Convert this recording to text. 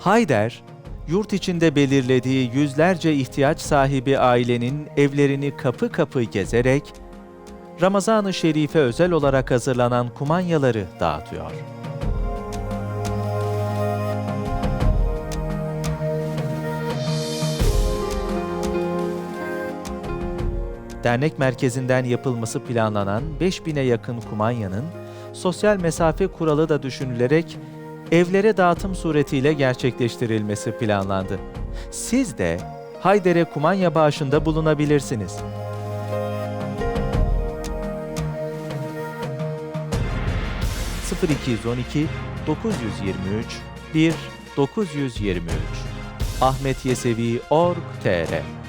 Hayder, yurt içinde belirlediği yüzlerce ihtiyaç sahibi ailenin evlerini kapı kapı gezerek, Ramazan-ı Şerif'e özel olarak hazırlanan kumanyaları dağıtıyor. Dernek merkezinden yapılması planlanan 5000'e yakın kumanyanın sosyal mesafe kuralı da düşünülerek evlere dağıtım suretiyle gerçekleştirilmesi planlandı. Siz de Hayder'e kumanya bağışında bulunabilirsiniz. ...0212 923 1 923 Ahmet Yesevi Org TR